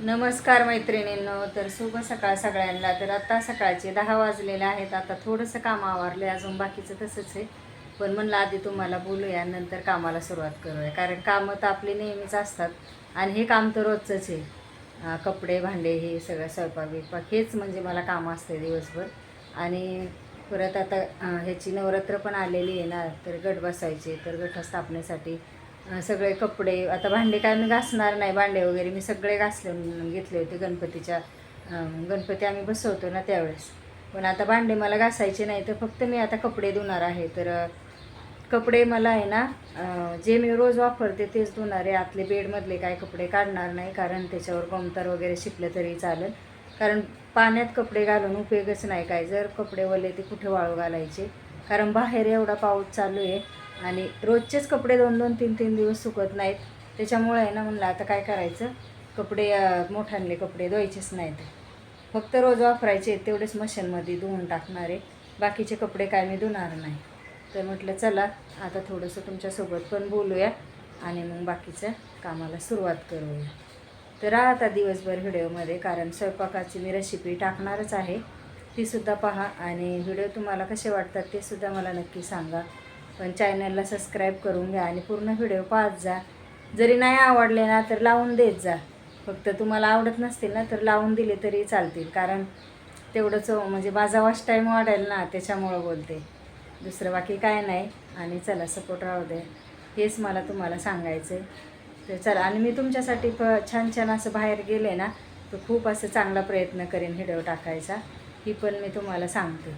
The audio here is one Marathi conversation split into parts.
नमस्कार मैत्रिणींनो तर शुभ सकाळ सगळ्यांना. तर आत्ता सकाळचे दहा वाजलेले आहेत. आता थोडंसं काम आवरलं अजून बाकीचं तसंच आहे. पण म्हणलं आधी तुम्हाला बोलूया नंतर कामाला सुरुवात करूया. कारण कामं तर आपली नेहमीच असतात. आणि हे काम तर रोजचंच आहे. कपडे भांडे हे सगळं स्वयंपाक बिपाक हेच म्हणजे मला काम असते दिवसभर. आणि परत आता ह्याची नवरात्र पण आलेली आहे ना तर गट बसायचे तर गट स्थापनेसाठी सगळे कपडे. आता भांडे काय मी घासणार नाही भांडे वगैरे मी सगळे घासले घेतले होते गणपतीच्या. गणपती आम्ही बसवतो ना त्यावेळेस. पण आता भांडे मला घासायचे नाही तर फक्त मी आता कपडे धुणार आहे. तर कपडे मला आहे ना जे मी रोज वापरते तेच धुणार आहे. आतले बेडमधले काय कपडे काढणार नाही कारण त्याच्यावर गोमतर वगैरे शिकलं तरी चालेल. कारण पाण्यात कपडे घालून उपयोगच नाही काय. जर कपडे वले ते कुठे वाळू घालायचे? कारण बाहेर एवढा पाऊस चालू आहे. आणि रोजचेच कपडे दोन दोन तीन तीन दिवस सुकत नाहीत. त्याच्यामुळे आहे ना म्हणलं आता काय करायचं? कपडे मोठ्यांले कपडे धुवायचेच नाहीत. फक्त रोज वापरायचे तेवढेच मशीनमध्ये धुवून टाकणारे बाकीचे कपडे काय मी धुणार नाही. तर म्हटलं चला आता थोडंसं तुमच्यासोबत पण बोलूया आणि मग बाकीचं कामाला सुरुवात करूया. तर राहा आता दिवसभर व्हिडिओमध्ये कारण स्वयंपाकाची मी रेसिपी टाकणारच आहे. तीसुद्धा पहा आणि व्हिडिओ तुम्हाला कसे वाटतात ते सुद्धा मला नक्की सांगा. पण चॅनलला सबस्क्राईब करून घ्या आणि पूर्ण व्हिडिओ पाहत जा. जरी नाही आवडले ना तर लावून देत जा. फक्त तुम्हाला आवडत नसतील ना तर लावून दिले तरी चालतील. कारण तेवढंच म्हणजे माझा वॉश टाईम वाढेल ना त्याच्यामुळं बोलते. दुसरं बाकी काय नाही. आणि चला सपोर्ट राहू दे. हेच मला तुम्हाला सांगायचं आहे तर चला आणि मी तुमच्यासाठी प छान छान असं बाहेर गेले ना तर खूप असं चांगला प्रयत्न करेन व्हिडिओ टाकायचा. ही पण मी तुम्हाला सांगते.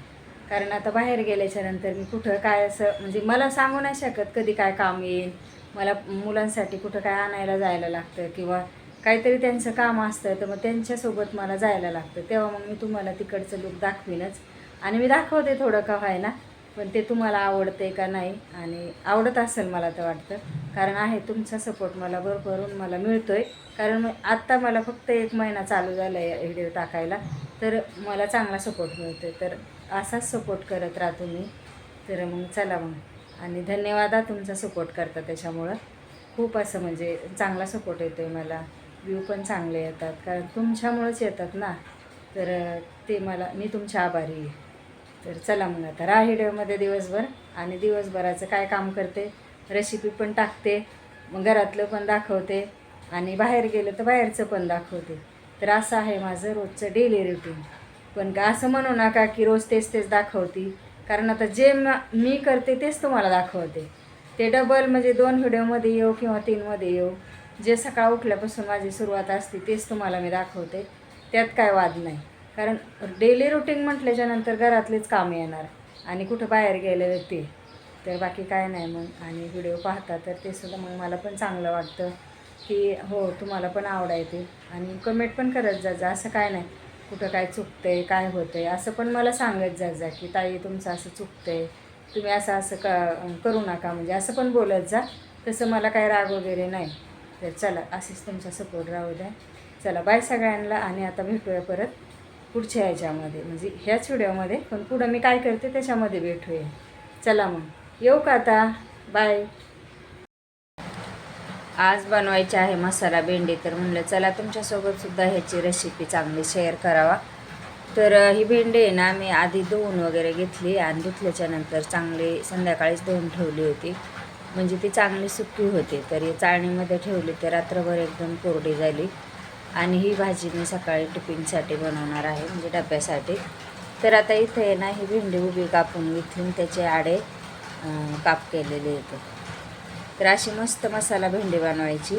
कारण आता बाहेर गेल्याच्यानंतर मी कुठं काय असं म्हणजे मला सांगू नाही शकत कधी काय काम येईल. मला मुलांसाठी कुठं काय आणायला जायला लागतं किंवा काहीतरी त्यांचं काम असतं तर मग त्यांच्यासोबत मला जायला लागतं. तेव्हा मग मी तुम्हाला तिकडचं लुक दाखवीनच. आणि मी दाखवते थोडं का व्हायला. पण ते तुम्हाला आवडते का नाही आणि आवडत असेल मला तर वाटतं. कारण आहे तुमचा सपोर्ट मला भरभरून मला मिळतो आहे कारण मग आत्ता मला फक्त एक महिना चालू झाला आहे व्हिडिओ टाकायला. तर मला चांगला सपोर्ट मिळतो तर असाच सपोर्ट करत राहा तुम्ही. तर मग चला मग. आणि धन्यवाद तुमचा सपोर्ट करता त्याच्यामुळं. खूप असं म्हणजे चांगला सपोर्ट येतो आहे मला. व्ह्यू पण चांगले येतात. कारण तुमच्यामुळंच येतात ना. तर ते मला मी तुमच्या आभारी आहे. तर चला मग आता राहा व्हिडिओमध्ये दिवसभर आणि दिवसभराचं काय काम करते? रेसिपी पण टाकते मग घरातलं पण दाखवते आणि बाहेर गेलं तर बाहेरचं पण दाखवते. तर असं आहे माझं रोजचं डेली रुटीन पण का असं म्हणू नका की रोज तेच तेच दाखवती. कारण आता जे म- मी करते तेच तुम्हाला दाखवते. ते डबल म्हणजे दोन व्हिडिओमध्ये येऊ किंवा तीनमध्ये येऊ. जे सकाळ उठल्यापासून माझी सुरुवात असते तेच तुम्हाला मी दाखवते. त्यात काय वाद नाही. कारण डेली रुटीन म्हटल्याच्यानंतर घरातलेच काम येणार. आणि कुठं बाहेर गेले ते तर बाकी काय नाही मग. आणि व्हिडिओ पाहता तर ते सुद्धा मग मला पण चांगलं वाटतं की हो तुम्हाला पण आवडायते आणि कमेंट पण करत जा जा असं काय नाही. कुठं काय चुकतं आहे काय होतं आहे असं पण मला सांगत जा जा की ताई तुमचं असं चुकतं आहे तुम्ही असं असं क करू नका. म्हणजे असं पण बोलत जा. तसं मला काय राग वगैरे नाही. तर चला असेच तुमचा सपोर्ट राहू द्या. चला बाय सगळ्यांना. आणि आता भेटूया परत. पुढच्या ह्याच्यामध्ये म्हणजे ह्याच व्हिडिओमध्ये. पण पुढं मी काय करते त्याच्यामध्ये भेटूया. चला मग. येऊ का आता? बाय आज बनवायची आहे मसाला भेंडी तर म्हणलं चला तुमच्यासोबत सुद्धा ह्याची रेसिपी चांगली शेअर करावा. तर ही भेंडी आहे ना मी आधी धुवून वगैरे घेतली आणि धुतल्याच्या नंतर चांगली संध्याकाळीच धुवून ठेवली होती. म्हणजे ती चांगली सुकी होती तर ही चाळणीमध्ये ठेवली तर रात्रभर एकदम कोरडी झाली. आणि ही भाजी मी सकाळी टिफिनसाठी बनवणार आहे म्हणजे डब्यासाठी. तर आता इथे आहे ना ही भेंडी उभी कापून इथून त्याचे आडे काप केलेले येते तर अशी मस्त मसाला भेंडी बनवायची.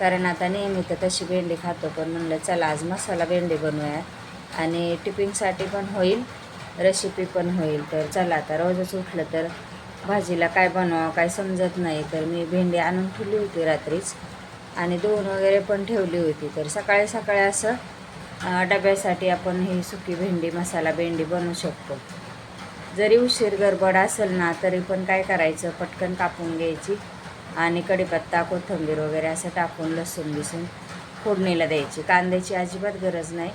कारण आता नेहमी तर तशी भेंडी खातो पण म्हणलं चला आज मसाला भेंडी बनवूया आणि टिफिनसाठी पण होईल रेसिपी पण होईल. तर चला आता रोजच उठलं तर भाजीला काय बनवावं काय समजत नाही. तर मी भेंडी आणून ठेवली होती रात्रीच. आणि दोन वगैरे पण ठेवली होती. तर सकाळी सकाळी असं डब्यासाठी आपण ही सुकी भेंडी मसाला भेंडी बनवू शकतो. जरी उशीर गडबड असेल ना तरी पण काय करायचं? पटकन कापून घ्यायची आणि कढीपत्ता कोथिंबीर वगैरे असं टाकून लसूण बिसून फोडणीला द्यायची. कांद्याची अजिबात गरज नाही.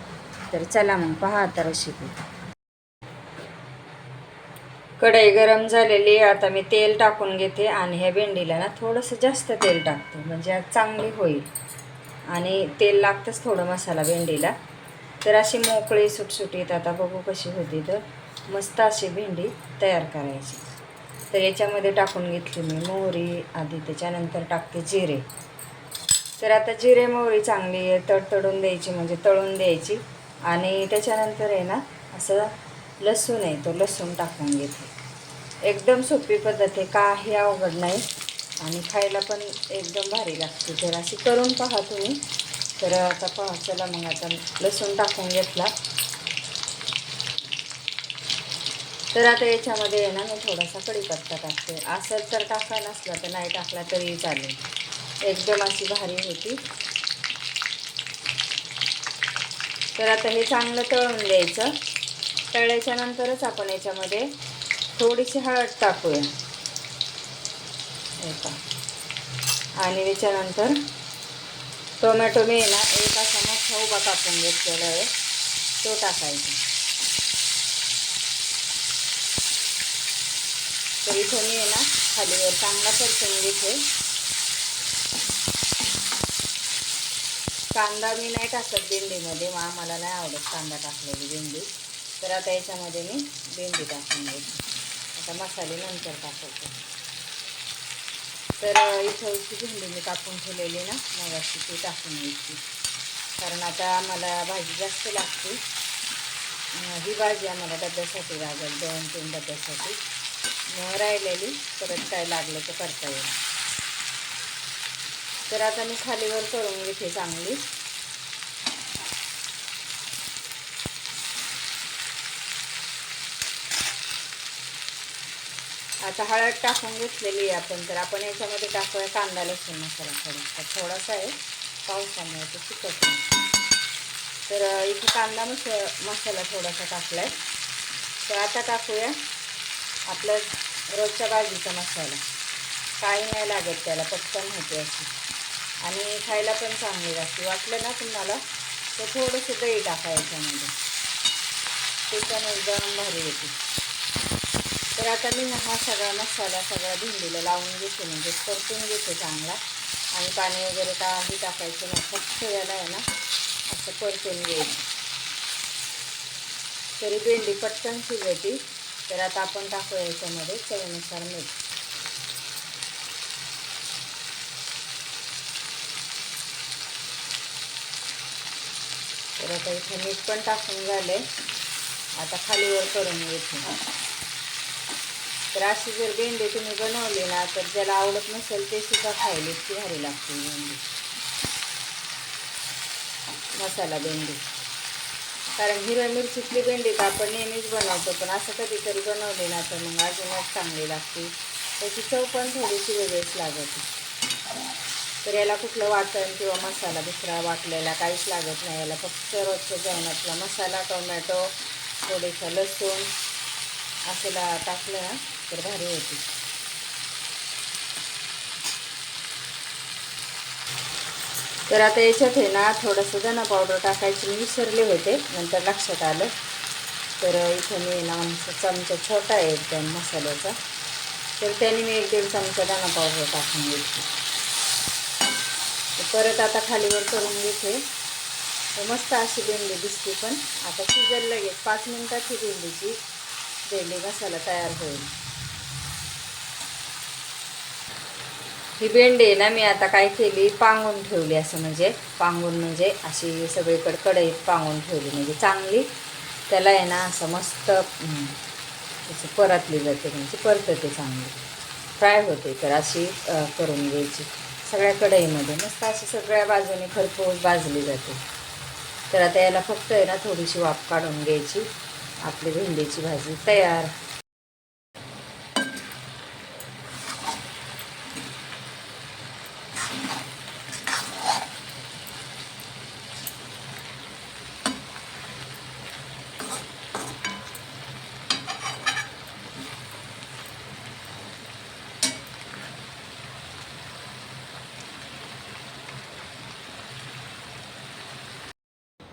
तर चला मग पहा आता रेसिपी कढई गरम झालेली आहे. आता मी तेल टाकून घेते आणि ह्या भेंडीला ना थोडंसं जास्त तेल टाकते म्हणजे आज चांगली होईल. आणि तेल लागतंच थोडं मसाला भेंडीला. तर अशी मोकळी सुटसुटीत आता बघू कशी होती तर मस्त अशी भेंडी तयार करायची. तर याच्यामध्ये टाकून घेतली मी मोहरी आधी त्याच्यानंतर टाकते जिरे. तर आता जिरे मोहरी चांगली तडतडून द्यायची म्हणजे तळून द्यायची. आणि त्याच्यानंतर आहे ना असं लसूण आहे तो लसूण टाकून घेते. एकदम सोपी पद्धत आहे काही अवघड नाही. आणि खायला पण एकदम भारी लागते. तर अशी करून पहा तुम्ही तर आता पहा चला मग आता लसूण टाकून घेतला. तर आता याच्यामध्ये आहे ना मी थोडासा कढीपत्ता टाकते. असं तर टाका नसला तर नाही टाकला तरी चालेल. एकदम अशी भारी होती. तर आता हे चांगलं तळून द्यायचं. तळल्याच्या नंतरच आपण याच्यामध्ये थोडीशी हळद टाकूया. आणि त्याच्यानंतर टोमॅटो मी ना एक समोर मोठा उभा कापून घेतलेला आहे. तो टाकायचा. तर इथे मी आहे ना खाली चांगला परतून घेते. कांदा मी नाही टाकत भेंडीमध्ये मग आम्हाला नाही आवडत कांदा टाकलेली भेंडी. तर आता याच्यामध्ये मी भेंडी टाकून घेते. आता मसाले नंतर टाकायचे. तर अ, इथं भेंडी मी कापून ठेवलेली ना मग अशी ती टाकून घ्यायची. कारण आता आम्हाला भाजी जास्त लागते. ही भाजी आम्हाला डब्यासाठी लागेल दोन तीन डब्यासाठी. मग राहिलेली परत काय लागलं तर करता येईल. तर आता मी खालीवर करून घेते चांगली. आता हळद टाकून घेतलेली आहे आपण तर आपण याच्यामध्ये टाकूया कांदा लसूण मसाला थोडासा थोडासा आहे पावसामुळे तो चिकट नाही तर इथे कांदा मस मसाला थोडासा टाकला आहे तर आता टाकूया आपलं रोजच्या भाजीचा मसाला. काही नाही लागत त्याला पटकन होते अशी. आणि खायला पण चांगली लागते. वाटलं ना तुम्हाला? तर थोडंसं दही टाका याच्यामध्ये. ते पण एकदम भारी येते तर आता मी हा सगळा मसाला सगळा भेंडीला लावून घेते म्हणजे परतून घेते चांगला. आणि पाणी वगैरे काही टाकायचं नाही फक्त याला आहे ना असं परतून घ्यायचं. तरी भेंडी पटकन शिजवती तर आता आपण टाकूया याच्यामध्ये चवीनुसार मीठ. तर आता इथे मीठ पण टाकून झाले आता खालीवर करून घेते. तर अशी जर भेंडे तुम्ही बनवले ना तर ज्याला आवडत नसेल ते सुद्धा खायला इतकी भारी लागते भेंडी. मसाला भेंडी. कारण हिरव्या मिरचीतली भेंडी तर आपण नेहमीच बनवतो पण असं कधीतरी बनवली ना तर मग अजूनच चांगली लागते. त्याची चव पण थोडीशी वेगळीच लागते. तर याला कुठलं वाटण किंवा मसाला दुसरा वाटलेला काहीच लागत नाही. याला फक्त रोजच्या जेवणातला मसाला टोमॅटो थोडेसा लसूण असं ला टाकलं ना तर भारी होती. तर आता याच्यात आहे ना थोडंसं धना पावडर टाकायची मी विसरले होते नंतर लक्षात आलं. तर इथं मी ना आमचा चमचा छोटा आहे एकदम मसाल्याचा. तर त्याने मी एक दीड चमचा दाणा पावडर टाकून घेतली. परत आता खालीवर करून घेते. तर मस्त अशी भेंडी दिसते पण. आता शिजल लगेच पाच मिनटाची भेंडीची भेंडी मसाला तयार होईल. ही भेंडी आहे ना मी आता काय केली पांगून ठेवली असं म्हणजे पांगून म्हणजे अशी सगळीकडे कढईत पांगून ठेवली म्हणजे चांगली. त्याला आहे ना असं मस्त असं परतली जाते म्हणजे परतते चांगली. फ्राय होते तर अशी करून घ्यायची. सगळ्या कढईमध्ये मस्त अशी सगळ्या बाजूने खरपूस भाजली जाते. तर आता याला फक्त आहे ना थोडीशी वाफ काढून घ्यायची. आपली भेंडीची भाजी तयार.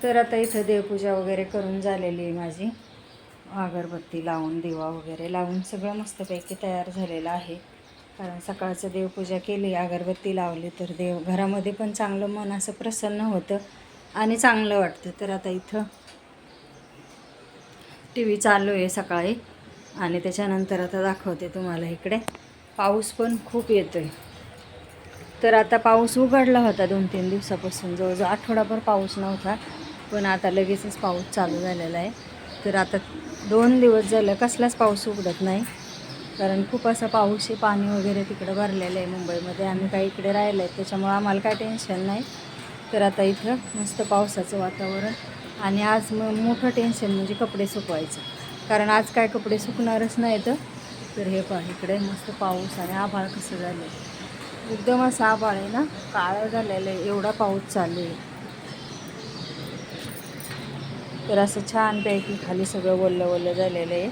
तर आता इथं देवपूजा वगैरे करून झालेली आहे माझी. अगरबत्ती लावून दिवा वगैरे लावून सगळं मस्तपैकी तयार झालेलं आहे. कारण सकाळचं देवपूजा केली अगरबत्ती लावली तर देव घरामध्ये पण चांगलं मन असं प्रसन्न होतं आणि चांगलं वाटतं. तर आता इथं टी व्ही चालू आहे सकाळी आणि त्याच्यानंतर आता दाखवते तुम्हाला इकडे. पाऊस पण खूप येतो आहे तर आता पाऊस उघडला होता दोन तीन दिवसापासून. जवळजवळ आठवडाभर पाऊस नव्हता. पण आता लगेचच पाऊस चालू झालेला आहे. तर आता दोन दिवस झालं कसलाच पाऊस उघडत नाही. कारण खूप असा पाऊस आहे पाणी वगैरे तिकडं भरलेलं आहे मुंबईमध्ये. आम्ही काही इकडे राहिलं आहे त्याच्यामुळं आम्हाला काय टेन्शन नाही. तर आता इथं मस्त पावसाचं वातावरण. आणि आज मग मोठं टेन्शन म्हणजे कपडे सुकवायचं. कारण आज काय कपडे सुकणारच नाही तर हे पहा इकडे मस्त पाऊस आणि आभाळ कसं झालं आहे एकदम असं आभाळ आहे ना काळं झालेलं आहे एवढा पाऊस चालू आहे. तर असं छानपैकी खाली सगळं वल्लं वल्लं झालेलं आहे.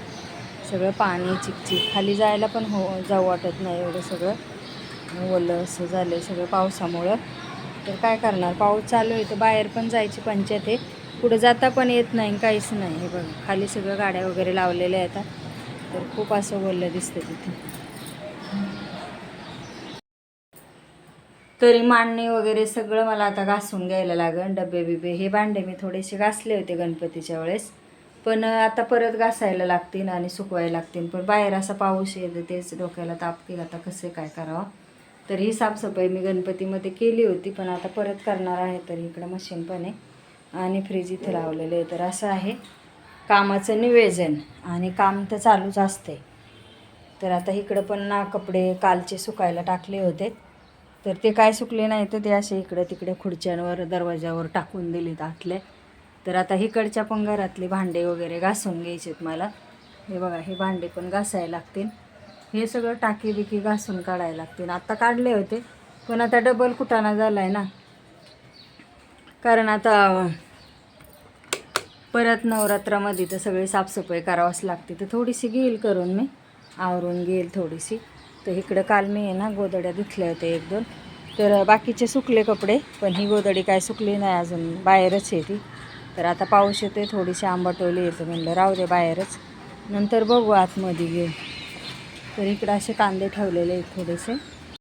सगळं पाणी चिकचिक. खाली जायला पण हो जाऊ वाटत नाही एवढं सगळं. ओलं असं झालं आहे सगळं पावसामुळं. तर काय करणार? पाऊस चालू आहे तर बाहेर पण जायची पंचायत आहे. पुढं जाता पण येत नाही काहीच नाही. हे बघा खाली सगळं गाड्या वगैरे लावलेल्या आहेत तर खूप असं ओलं दिसतं तिथे. तरी मांडणी वगैरे सगळं मला आता घासून घ्यायला लागेल डबे बिबे. हे भांडे मी थोडेसे घासले होते गणपतीच्या वेळेस. पण आता परत घासायला लागतील आणि सुकवायला लागतील. पण बाहेर असा पाऊस येतो तेच डोक्याला ताप की आता कसे काय करावं. तर ही साफसफाई मी गणपतीमध्ये केली होती पण आता परत करणार आहे तर इकडं मशीन पण आहे. आणि फ्रीज इथं लावलेलं आहे. तर असं आहे कामाचं निवेदन. आणि काम तर चालूच असते तर आता इकडं पण ना कपडे कालचे सुकायला टाकले होते. तर ते काय सुकले नाही तर ते असे इकडे तिकडे खुर्च्यांवर दरवाजावर टाकून दिलेत आतले. तर आता इकडच्या पंगारातले भांडे वगैरे घासून घ्यायचेत मला. हे बघा हे भांडे पण घासायला लागतील. हे सगळं टाकी बिकी घासून काढायला लागतील. आत्ता काढले होते पण आता डबल कुटाणा झाला आहे ना. कारण आता परत नवरात्रामध्ये तर सगळी साफसफाई करावंच लागते. तर थोडीशी घेईल करून मी. आवरून घेईल थोडीशी. तर इकडं काल मी आहे ना गोदड्या धुतल्या होत्या एक दोन. तर बाकीचे सुकले कपडे पण ही गोदडी काय सुकली नाही अजून बाहेरच आहे ती. तर आता पाऊस येते थोडीशी आंबाटोली येते म्हणलं राहू दे बाहेरच. नंतर बघू आतमध्ये घेऊ तर इकडं असे कांदे ठेवलेले आहेत थोडेसे.